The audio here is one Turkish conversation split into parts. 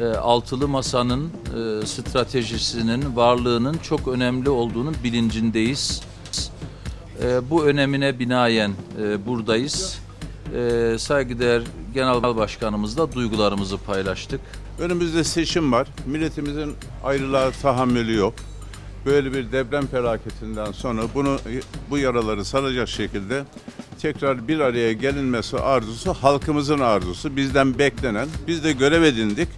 e, altılı masanın e, stratejisinin varlığının çok önemli olduğunun bilincindeyiz. E, bu önemine binaen e, buradayız. E, saygıdeğer Genel Başkanımızla duygularımızı paylaştık. Önümüzde seçim var. Milletimizin ayrılığa tahammülü yok. Böyle bir deprem felaketinden sonra bunu bu yaraları saracak şekilde tekrar bir araya gelinmesi arzusu halkımızın arzusu. Bizden beklenen. Biz de görev edindik.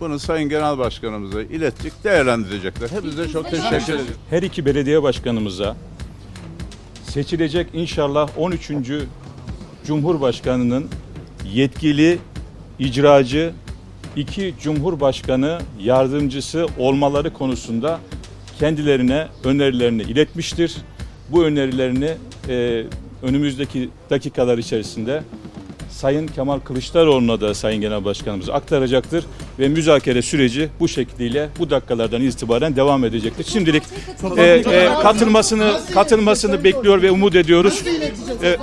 Bunu Sayın Genel Başkanımıza ilettik. Değerlendirecekler. Hepinize çok teşekkür ederim. her iki belediye başkanımıza seçilecek inşallah 13. Cumhurbaşkanının yetkili, icracı, iki Cumhurbaşkanı yardımcısı olmaları konusunda kendilerine önerilerini iletmiştir. Bu önerilerini e, önümüzdeki dakikalar içerisinde Sayın Kemal Kılıçdaroğlu'na da Sayın Genel Başkanımız aktaracaktır ve müzakere süreci bu şekliyle bu dakikalardan itibaren devam edecektir. Şimdilik e, e, katılmasını katılmasını bekliyor ve umut ediyoruz. E,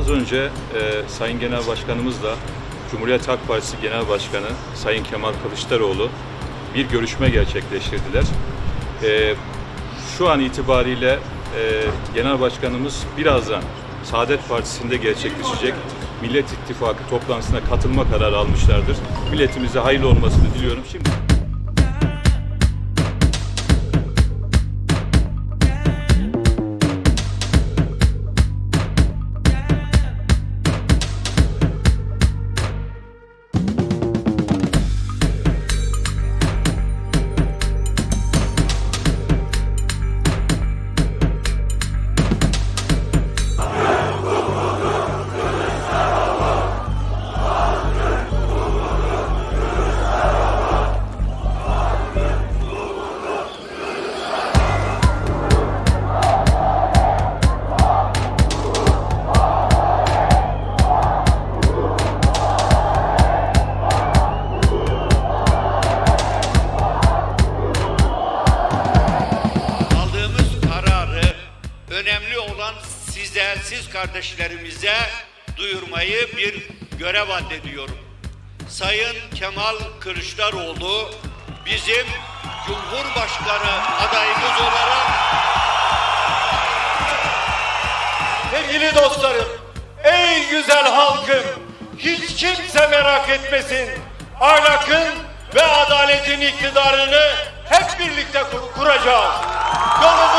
Az önce e, Sayın Genel Başkanımızla Cumhuriyet Halk Partisi Genel Başkanı Sayın Kemal Kılıçdaroğlu bir görüşme gerçekleştirdiler. E, şu an itibariyle e, Genel Başkanımız birazdan Saadet Partisi'nde gerçekleşecek Millet İttifakı toplantısına katılma kararı almışlardır. Milletimize hayırlı olmasını diliyorum. Şimdi siz kardeşlerimize duyurmayı bir görev addediyorum. Sayın Kemal Kılıçdaroğlu bizim Cumhurbaşkanı adayımız olarak Sevgili dostlarım, ey güzel halkım, hiç kimse merak etmesin. Ahlakın ve adaletin iktidarını hep birlikte kur- kuracağız. Olsun.